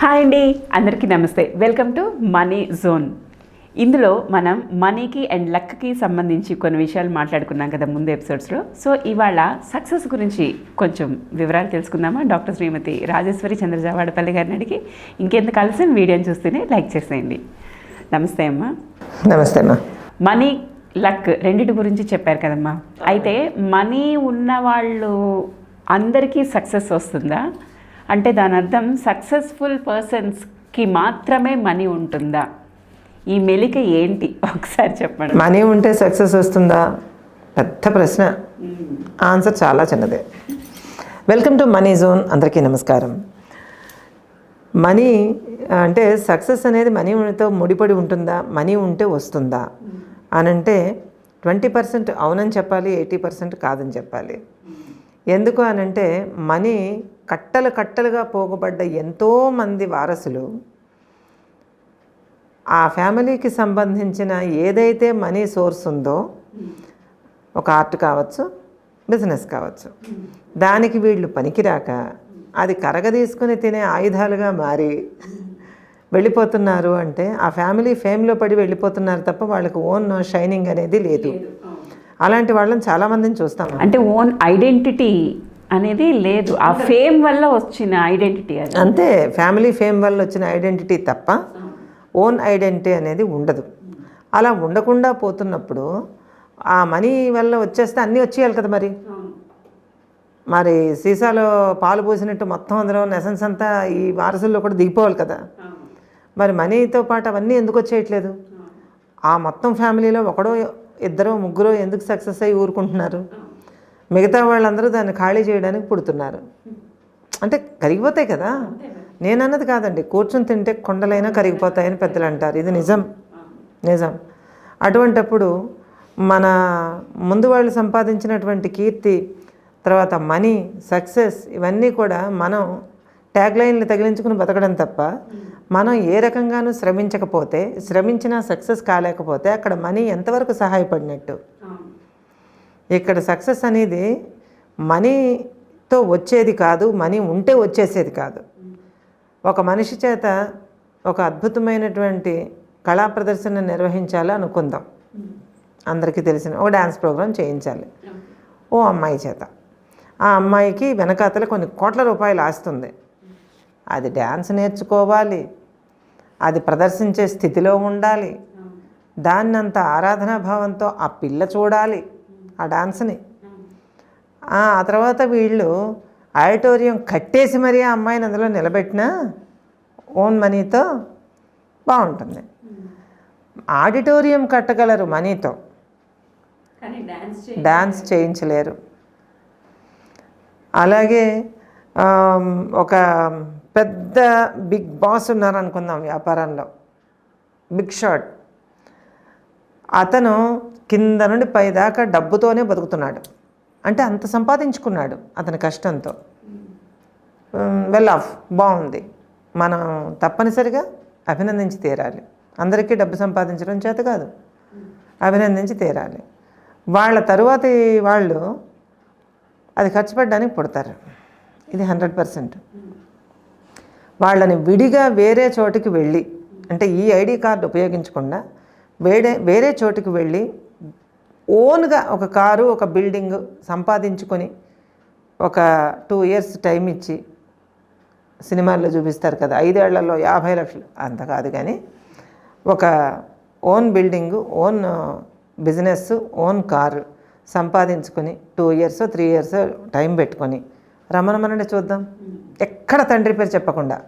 Hi అండి అందరికీ నమస్తే. వెల్కమ్ టు మనీ జోన్ ఇందులో మనం మనీకి అండ్ లక్కి సంబంధించి కొన్ని విషయాలు మాట్లాడుకున్నాం కదా ముందు ఎపిసోడ్స్లో సో ఇవాళ సక్సెస్ గురించి కొంచెం వివరాలు తెలుసుకుందామా? డాక్టర్ శ్రీమతి రాజేశ్వరి చంద్రజావాడపల్లి గారిని అడిగి ఇంకెందుకు కలిసి వీడియోని చూస్తేనే లైక్ చేసేయండి. నమస్తే అమ్మా. నమస్తే అమ్మా. మనీ లక్ రెండిటి గురించి చెప్పారు కదమ్మా. అయితే మనీ ఉన్న వాళ్ళు అందరికీ సక్సెస్ వస్తుందా? అంటే దాని అర్థం సక్సెస్ఫుల్ పర్సన్స్కి మాత్రమే మనీ ఉంటుందా? ఈ మెలిక ఏంటి? ఒకసారి చెప్పండి. మనీ ఉంటే సక్సెస్ వస్తుందా? పెద్ద ప్రశ్న. ఆన్సర్ చాలా చిన్నదే. వెల్కమ్ టు మనీ జోన్ అందరికీ నమస్కారం. మనీ అంటే సక్సెస్ అనేది మనీతో ముడిపడి ఉంటుందా? మనీ ఉంటే వస్తుందా? అని అంటే ట్వంటీ పర్సెంట్ అవునని చెప్పాలి ఎయిటీ పర్సెంట్ కాదని చెప్పాలి. ఎందుకు అనంటే మనీ కట్టలు కట్టలుగా పోగబడ్డ ఎంతోమంది వారసులు ఆ ఫ్యామిలీకి సంబంధించిన ఏదైతే మనీ సోర్స్ ఉందో ఒక ఆర్ట్ కావచ్చు బిజినెస్ కావచ్చు దానికి వీళ్ళు పనికిరాక అది కరగదీసుకుని తినే ఆయుధాలుగా మారి వెళ్ళిపోతున్నారు అంటే ఆ ఫ్యామిలీ ఫేమ్లో పడి వెళ్ళిపోతున్నారు తప్ప వాళ్ళకి ఓన్ షైనింగ్ అనేది లేదు. అలాంటి వాళ్ళని చాలామందిని చూస్తాం. అంటే ఓన్ ఐడెంటిటీ అనేది లేదు. ఆ ఫేమ్ వల్ల వచ్చిన ఐడెంటిటీ అది. అంతే ఫ్యామిలీ ఫేమ్ వల్ల వచ్చిన ఐడెంటిటీ తప్ప ఓన్ ఐడెంటిటీ అనేది ఉండదు. అలా ఉండకుండా పోతున్నప్పుడు ఆ మనీ వల్ల వచ్చేస్తే అన్నీ వచ్చేయాలి కదా మరి. మరి సీసాలో పాలు పోసినట్టు మొత్తం అందులో నెసన్స్ అంతా ఈ వారసుల్లో కూడా దిగిపోవాలి కదా. మరి మనీతో పాటు అవన్నీ ఎందుకు వచ్చేయట్లేదు? ఆ మొత్తం ఫ్యామిలీలో ఒకడో ఇద్దరు ముగ్గురు ఎందుకు సక్సెస్ అయ్యి ఊరుకుంటున్నారు? మిగతా వాళ్ళందరూ దాన్ని ఖాళీ చేయడానికి పుడుతున్నారు. అంటే కరిగిపోతాయి కదా? నేను అన్నది కాదండి. కూర్చొని తింటే కొండలైనా కరిగిపోతాయని పెద్దలు అంటారు. ఇది నిజం. నిజం. అటువంటప్పుడు మన ముందు వాళ్ళు సంపాదించినటువంటి కీర్తి తర్వాత మనీ సక్సెస్ ఇవన్నీ కూడా మనం ట్యాగ్ లైన్లు తగిలించుకుని బతకడం తప్ప మనం ఏ రకంగానూ శ్రమించకపోతే శ్రమించినా సక్సెస్ కాలేకపోతే అక్కడ మనీ ఎంతవరకు సహాయపడినట్టు? ఇక్కడ సక్సెస్ అనేది మనీతో వచ్చేది కాదు మనీ ఉంటే వచ్చేసేది కాదు. ఒక మనిషి చేత ఒక అద్భుతమైనటువంటి కళా ప్రదర్శన నిర్వహించాలి అనుకుందాం. అందరికీ తెలిసిన ఒక డ్యాన్స్ ప్రోగ్రాం చేయించాలి. ఓ అమ్మాయి చేత. ఆ అమ్మాయికి వెనకాతల కొన్ని కోట్ల రూపాయలు ఆస్తుంది. అది డ్యాన్స్ నేర్చుకోవాలి. అది ప్రదర్శించే స్థితిలో ఉండాలి. దాన్నంత ఆరాధనా భావంతో ఆ పిల్ల చూడాలి. ఆ డాన్స్ని. ఆ తర్వాత వీళ్ళు ఆడిటోరియం కట్టేసి మరీ ఆ అమ్మాయిని అందులో నిలబెట్టినా ఓన్ మనీతో బాగుంటుంది. ఆడిటోరియం కట్టగలరు మనీతో. డాన్స్ చేయించలేరు. అలాగే ఒక పెద్ద బిగ్ బాస్ ఉన్నారు అనుకుందాం వ్యాపారంలో. Big shot. అతను కింద నుండి పైదాకా డబ్బుతోనే బతుకుతున్నాడు. అంటే అంత సంపాదించుకున్నాడు అతని కష్టంతో. వెల్ ఆఫ్ బాగుంది. మనం తప్పనిసరిగా అభినందించి తీరాలి. అందరికీ డబ్బు సంపాదించడం చేత కాదు. అభినందించి తీరాలి. వాళ్ళ తరువాతి వాళ్ళు అది ఖర్చు పెట్టడానికి పుడతారు. ఇది హండ్రెడ్ పర్సెంట్. వాళ్ళని విడిగా వేరే చోటికి వెళ్ళి అంటే ఈ ఐడి కార్డు ఉపయోగించకుండా వేరే వేరే చోటికి వెళ్ళి ఓన్గా ఒక కారు ఒక బిల్డింగ్ సంపాదించుకొని ఒక టూ ఇయర్స్ టైం ఇచ్చి సినిమాల్లో చూపిస్తారు కదా ఐదేళ్ళలో యాభై లక్షలు. అంత కాదు కానీ ఒక own building own business own car సంపాదించుకొని two years three years time పెట్టుకొని రమణమనండి చూద్దాం. ఎక్కడ తండ్రి పేరు చెప్పకుండా.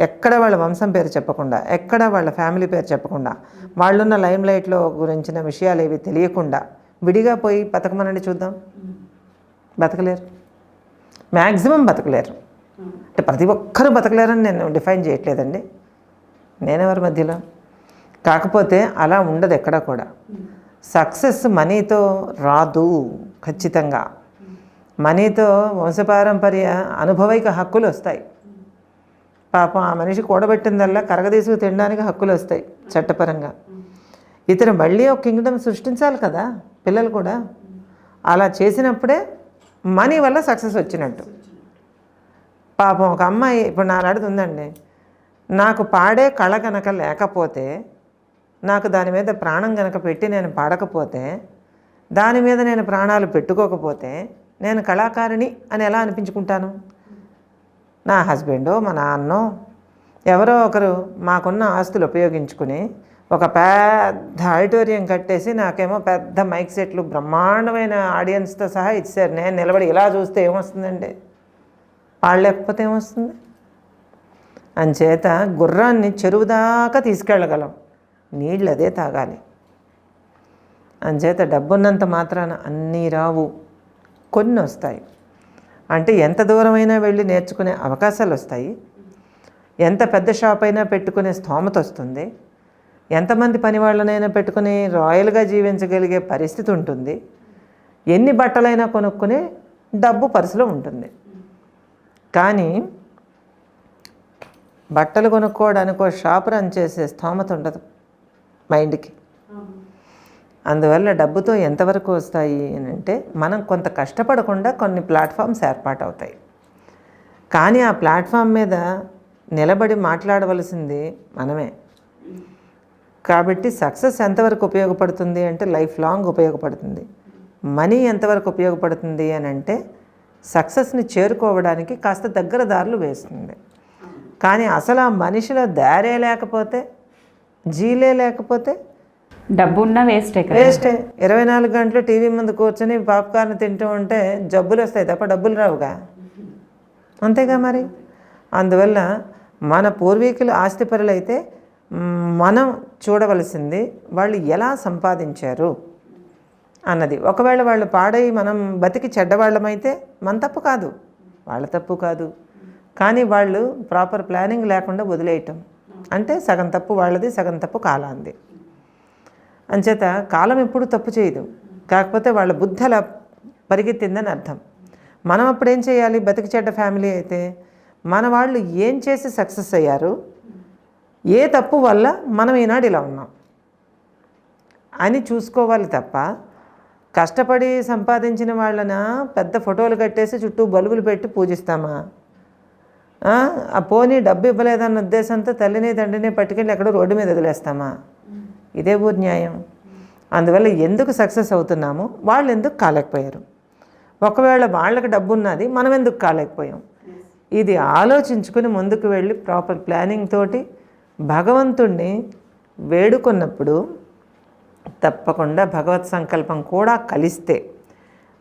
ఎక్కడ వాళ్ళ వంశం పేరు చెప్పకుండా ఎక్కడ వాళ్ళ ఫ్యామిలీ పేరు చెప్పకుండా వాళ్ళున్న లైమ్ లైట్లో గురించిన విషయాలు ఏవి తెలియకుండా విడిగా పోయి బతకమనండి చూద్దాం. బతకలేరు. మ్యాక్సిమం బతకలేరు. అంటే ప్రతి ఒక్కరూ బతకలేరని నేను డిఫైన్ చేయట్లేదండి. నేనెవరి మధ్యలో? కాకపోతే అలా ఉండదు ఎక్కడ కూడా. సక్సెస్ మనీతో రాదు ఖచ్చితంగా. మనీతో వంశపారంపర్య అనుభవైక హక్కులు వస్తాయి పాపం ఆ మనిషి కూడబెట్టిందల్లా కరగదీసుకు తినడానికి హక్కులు వస్తాయి చట్టపరంగా. ఇతను మళ్ళీ ఒక కింగ్డమ్ సృష్టించాలి కదా పిల్లలు కూడా. అలా చేసినప్పుడే మనీ వల్ల సక్సెస్ వచ్చినట్టు. పాపం ఒక అమ్మాయి ఇప్పుడు నా ఉందండి. నాకు పాడే కళ కనుక లేకపోతే నాకు దాని మీద ప్రాణం కనుక పెట్టి నేను పాడకపోతే దాని మీద నేను ప్రాణాలు పెట్టుకోకపోతే నేను కళాకారిణి అని ఎలా అనిపించుకుంటాను? నా హస్బెండో మా నాన్నో ఎవరో ఒకరు మాకున్న ఆస్తులు ఉపయోగించుకుని ఒక పెద్ద ఆడిటోరియం కట్టేసి నాకేమో పెద్ద మైక్ సెట్లు బ్రహ్మాండమైన ఆడియన్స్తో సహా ఇచ్చారు. నేను నిలబడి ఇలా చూస్తే ఏమొస్తుందండి? పాడలేకపోతే ఏమొస్తుంది? అంచేత గుర్రాన్ని చెరువు దాకా తీసుకెళ్ళగలం. నీళ్ళు అదే తాగాలి. అంచేత డబ్బున్నంత మాత్రాన అన్నీ రావు. కొన్ని వస్తాయి అంటే ఎంత దూరమైనా వెళ్ళి నేర్చుకునే అవకాశాలు వస్తాయి. ఎంత పెద్ద షాప్ అయినా పెట్టుకునే స్తోమత వస్తుంది. ఎంతమంది పని వాళ్ళనైనా పెట్టుకుని రాయల్గా జీవించగలిగే పరిస్థితి ఉంటుంది. ఎన్ని బట్టలైనా కొనుక్కునే డబ్బు పర్సులో ఉంటుంది. కానీ బట్టలు కొనుక్కోవడానికి ఒక షాప్ రన్ చేసే స్తోమత ఉండదు మైండ్కి. అందువల్ల డబ్బుతో ఎంతవరకు వస్తాయి అని అంటే మనం కొంత కష్టపడకుండా కొన్ని ప్లాట్ఫామ్స్ ఏర్పాటు అవుతాయి కానీ ఆ ప్లాట్ఫామ్ మీద నిలబడి మాట్లాడవలసింది మనమే. కాబట్టి సక్సెస్ ఎంతవరకు ఉపయోగపడుతుంది అంటే లైఫ్ లాంగ్ ఉపయోగపడుతుంది. మనీ ఎంతవరకు ఉపయోగపడుతుంది అని అంటే సక్సెస్ని చేరుకోవడానికి కాస్త దగ్గర దారులు వేస్తుంది. కానీ అసలు ఆ మనిషిలో దారే లేకపోతే జీలే లేకపోతే డబ్బున్నా వేస్టే వేస్టే. ఇరవై నాలుగు గంటలు టీవీ ముందు కూర్చొని పాప్కార్న్ తింటూ ఉంటే జబ్బులు వస్తాయి తప్ప డబ్బులు రావుగా. అంతేగా మరి? అందువల్ల మన పూర్వీకులు ఆస్తిపరులైతే అయితే మనం చూడవలసింది వాళ్ళు ఎలా సంపాదించారు అన్నది. ఒకవేళ వాళ్ళు పాడై మనం బతికి చెడ్డవాళ్ళమైతే మన తప్పు కాదు. వాళ్ళ తప్పు కాదు. కానీ వాళ్ళు ప్రాపర్ ప్లానింగ్ లేకుండా వదిలేయటం. అంటే సగం తప్పు వాళ్ళది సగం తప్పు కాలాంది. అంచేత కాలం ఎప్పుడు తప్పు చేయదు. కాకపోతే వాళ్ళ బుద్ధి అలా పరిగెత్తిందని అర్థం. మనం అప్పుడు ఏం చేయాలి? బతికి చెడ్డ ఫ్యామిలీ అయితే మన వాళ్ళు ఏం చేసి సక్సెస్ అయ్యారు? ఏ తప్పు వల్ల మనం ఈనాడు ఇలా ఉన్నాం? అని చూసుకోవాలి తప్ప కష్టపడి సంపాదించిన వాళ్ళన పెద్ద ఫోటోలు కట్టేసి చుట్టూ బల్బులు పెట్టి పూజిస్తామా? ఆ? ఆ పోనీ డబ్బు ఇవ్వలేదన్న ఉద్దేశంతో తల్లిని తండ్రిని పట్టుకెళ్ళి ఎక్కడో రోడ్డు మీద వదిలేస్తామా? ఇదే ఊరు న్యాయం. అందువల్ల ఎందుకు సక్సెస్ అవుతున్నామో వాళ్ళు ఎందుకు కాలేకపోయారు? ఒకవేళ వాళ్ళకి డబ్బు ఉన్నది మనం ఎందుకు కాలేకపోయాం? ఇది ఆలోచించుకుని ముందుకు వెళ్ళి ప్రాపర్ ప్లానింగ్ తోటి భగవంతుణ్ణి వేడుకున్నప్పుడు తప్పకుండా భగవత్ సంకల్పం కూడా కలిస్తే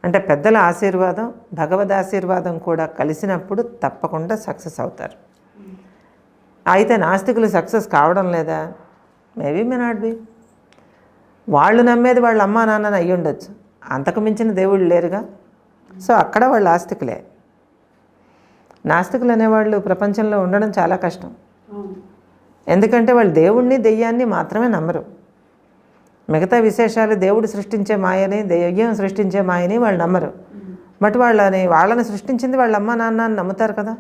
అంటే పెద్దల ఆశీర్వాదం భగవద్ ఆశీర్వాదం కూడా కలిసినప్పుడు తప్పకుండా సక్సెస్ అవుతారు. అయితే నాస్తికులు సక్సెస్ కావడం లేదా? మేబీ మే నాట్ బి వాళ్ళు నమ్మేది వాళ్ళ అమ్మా నాన్నని అయ్యి ఉండొచ్చు. అంతకు మించిన దేవుళ్ళు లేరుగా. సో అక్కడ వాళ్ళు ఆస్తికులే. నాస్తికులు అనేవాళ్ళు ప్రపంచంలో ఉండడం చాలా కష్టం. ఎందుకంటే వాళ్ళు దేవుణ్ణి దెయ్యాన్ని మాత్రమే నమ్మరు. మిగతా విశేషాలు దేవుడు సృష్టించే మాయని దెయ్యం సృష్టించే మాయని వాళ్ళు నమ్మరు. బట్ వాళ్ళని వాళ్ళని సృష్టించింది వాళ్ళ అమ్మ నాన్న అని నమ్ముతారు కదా.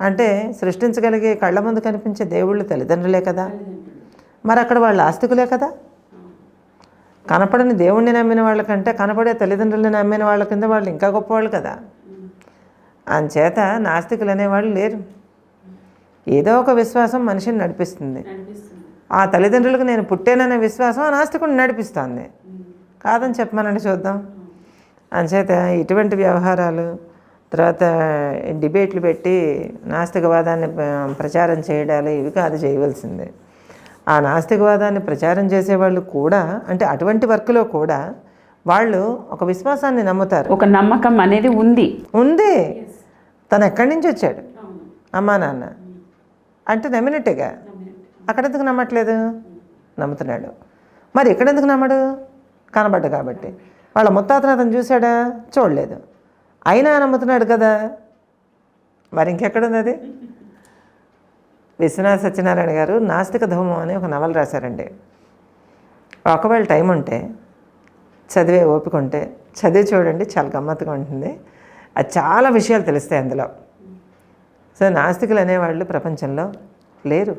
అంటే సృష్టించగలిగే కళ్ళ ముందు కనిపించే దేవుళ్ళు తల్లిదండ్రులే కదా. మరి అక్కడ వాళ్ళు ఆస్తికులే కదా. కనపడని దేవుణ్ణి నమ్మిన వాళ్ళకంటే కనపడే తల్లిదండ్రుల్ని నమ్మిన వాళ్ళ కింద వాళ్ళు ఇంకా గొప్పవాళ్ళు కదా. అంచేత నాస్తికులు అనేవాళ్ళు లేరు. ఏదో ఒక విశ్వాసం మనిషిని నడిపిస్తుంది. ఆ తల్లిదండ్రులకు నేను పుట్టాననే విశ్వాసం ఆ నాస్తికుడిని నడిపిస్తుంది. కాదని చెప్పమనండి చూద్దాం. అంచేత ఇటువంటి వ్యవహారాలు తర్వాత డిబేట్లు పెట్టి నాస్తికవాదాన్ని ప్రచారం చేయడాలు ఇవి కాదు చేయవలసిందే. ఆ నాస్తికవాదాన్ని ప్రచారం చేసేవాళ్ళు కూడా అంటే అటువంటి వర్క్లో కూడా వాళ్ళు ఒక విశ్వాసాన్ని నమ్ముతారు. ఒక నమ్మకం అనేది ఉంది. ఉంది. తను ఎక్కడి నుంచి వచ్చాడు? అమ్మా నాన్న. అంటే నమ్మినట్టేగా? అక్కడ ఎందుకు నమ్మట్లేదు? నమ్ముతున్నాడు. మరి ఇక్కడ ఎందుకు నమ్మడు? కనబడ్డు కాబట్టి. వాళ్ళ ముత్తాతను అతను చూశాడా? చూడలేదు. అయినా నమ్ముతున్నాడు కదా. మరి ఇంకెక్కడుంది అది? విశ్వనాథ సత్యనారాయణ గారు నాస్తిక ధూమం అని ఒక నవల రాశారండి. ఒకవేళ టైం ఉంటే చదివే ఓపిక ఉంటే చదివి చూడండి చాలా గమ్మత్తుగా ఉంటుంది. అది చాలా విషయాలు తెలుస్తాయి అందులో. సో నాస్తికులు అనేవాళ్ళు ప్రపంచంలో లేరు.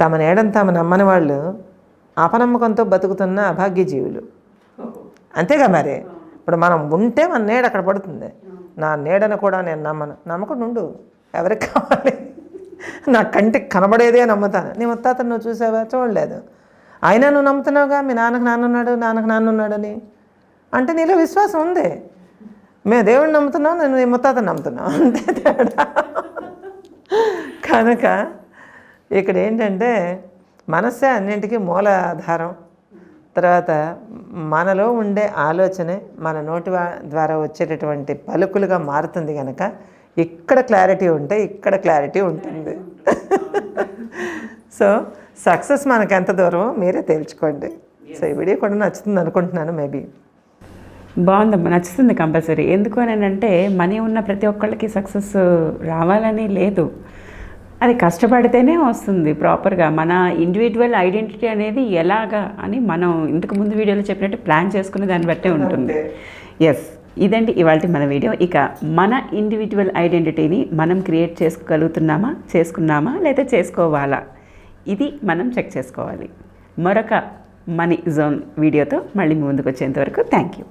తమ నేడని తాము నమ్మని వాళ్ళు అపనమ్మకంతో బతుకుతున్న అభాగ్య జీవులు అంతేగా మరి? ఇప్పుడు మనం ఉంటే మన నేడు అక్కడ పడుతుంది. నా నీడను కూడా నేను నమ్మను. నమ్మకుండా ఉండు. ఎవరికి కావాలి? నా కంటికి కనబడేదే నమ్ముతాను. నీ ముత్తాతను నువ్వు చూసావా? చూడలేదు. అయినా నువ్వు నమ్ముతున్నావుగా? మీ నాన్నకు నాన్న ఉన్నాడు నాన్నకు నాన్న ఉన్నాడని. అంటే నీలో విశ్వాసం ఉంది. మేము దేవుడిని నమ్ముతున్నాం నేను నీ ముత్తాతను నమ్ముతున్నావు అంతే తేడా. కనుక ఇక్కడ ఏంటంటే మనస్సే అన్నింటికీ మూలాధారం. తర్వాత మనలో ఉండే ఆలోచనే మన నోటి ద్వారా వచ్చేటటువంటి పలుకులుగా మారుతుంది కనుక ఇక్కడ క్లారిటీ ఉంటే ఇక్కడ క్లారిటీ ఉంటుంది. సో సక్సెస్ మనకు ఎంత దూరమో మీరే తేల్చుకోండి. సో ఈ వీడియో కూడా నచ్చుతుంది అనుకుంటున్నాను మేబీ బాగుందమ్మా నచ్చుతుంది కంపల్సరీ ఎందుకు అని అంటే మనీ ఉన్న ప్రతి ఒక్కళ్ళకి సక్సెస్ రావాలని లేదు. అది కష్టపడితేనే వస్తుంది ప్రాపర్గా మన ఇండివిజువల్ ఐడెంటిటీ అనేది ఎలాగా అని మనం ఇంతకు ముందు వీడియోలో చెప్పినట్టు ప్లాన్ చేసుకునే దాన్ని బట్టే ఉంటుంది. ఎస్ ఇదండి ఇవాళ మన వీడియో. ఇక మన ఇండివిజువల్ ఐడెంటిటీని మనం క్రియేట్ చేసుకోగలుగుతున్నామా చేసుకున్నామా లేదా చేసుకోవాలా? ఇది మనం చెక్ చేసుకోవాలి. మరొక మనీ జోన్ వీడియోతో మళ్ళీ ముందుకు వచ్చేంత వరకు. Thank you